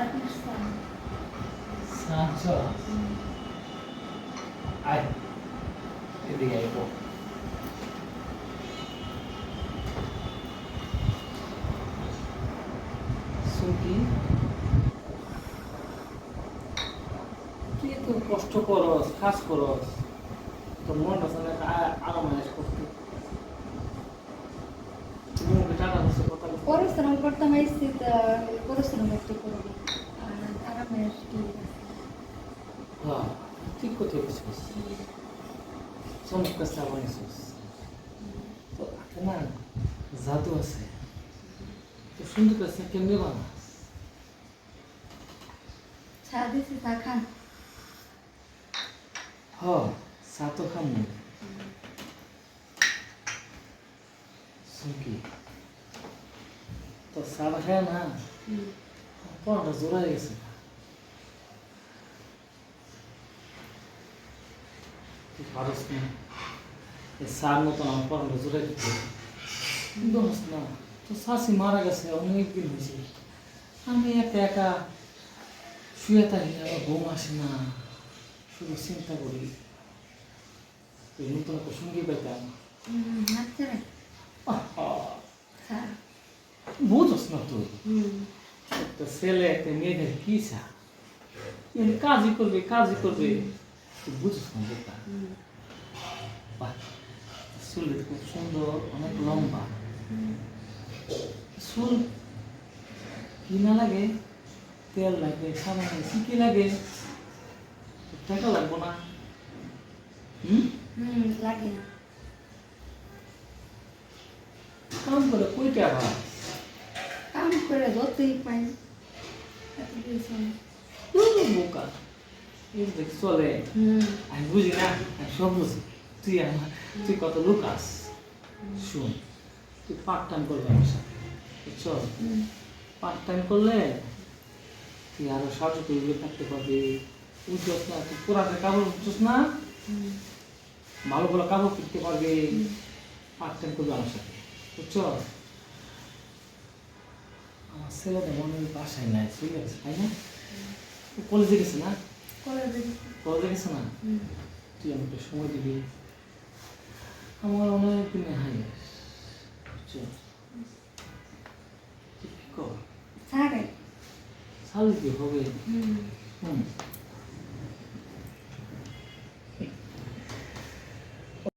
আপনার আয় এদিকে আয় সুখী কি এত কষ্ট করস কাজ করস তোর মনটা সঙ্গে আরাম করতে পরিশ্রম করতাম তো পরিশ্রম একটু করব আর আরামের কি হ্যাঁ ঠিক কথা বলছিস। চমৎকার বানিয়েছিস তো আছে না জাদু আছে। তো সুন্দর চা কেমনি বানাস? চা দিছি চা খান হ চা তো খামু সুখী চাটা খায় না পড়াটা হয়ে গেছে। পারস না চার মতন আমার পড়াটা জোড়া দিতে দোষ না। তো শাশি মারা গেছে অনেক দিন হয়েছে। আমি একা একা শুয়ে থাকি আমার ঘুম আসে না। শুধু চিন্তা করি। নতুন একটা সঙ্গী পেতাম। আচ্ছা বুঝোস না তুই একটা ছেলে একটা মেয়েদের কি চা কাজই করবে কাজই করবে তুই বুঝোস না বোকা হুম বাহ চুল খুব সুন্দর অনেক লম্বা চুল কি না লাগে তেল লাগে সাবান লাগে কি লাগে টাকা লাগবো না হুম লাগে না কাম করে কই টাকা করে যতই পাই বোকা। চলে। আমি বুঝি না সব বুঝি। তুই আমার তুই কত লুকাস। শুন তুই পার্ট টাইম করবি আমার সাথে। চল পার্ট টাইম করলে তুই আরও সাহায্য করবি থাকতে পারবি। বুঝছস না তুই পুরাটা কাপড় বুঝছস না? ভালো ভালো কাপড় কিনতে পারবি। পার্ট টাইম করবি আমার সাথে। বুঝছ ছেলেটা মনে হয় বাসায় নাই ঠিক আছে তাই না? কলেজে গেছে না? কলেজে কলেজে গেছে। না? তুই আমাকে সময় দিবি। আমার অনেক দিনে হাই কর? ছাড়ে সাল কি হবে? হুম।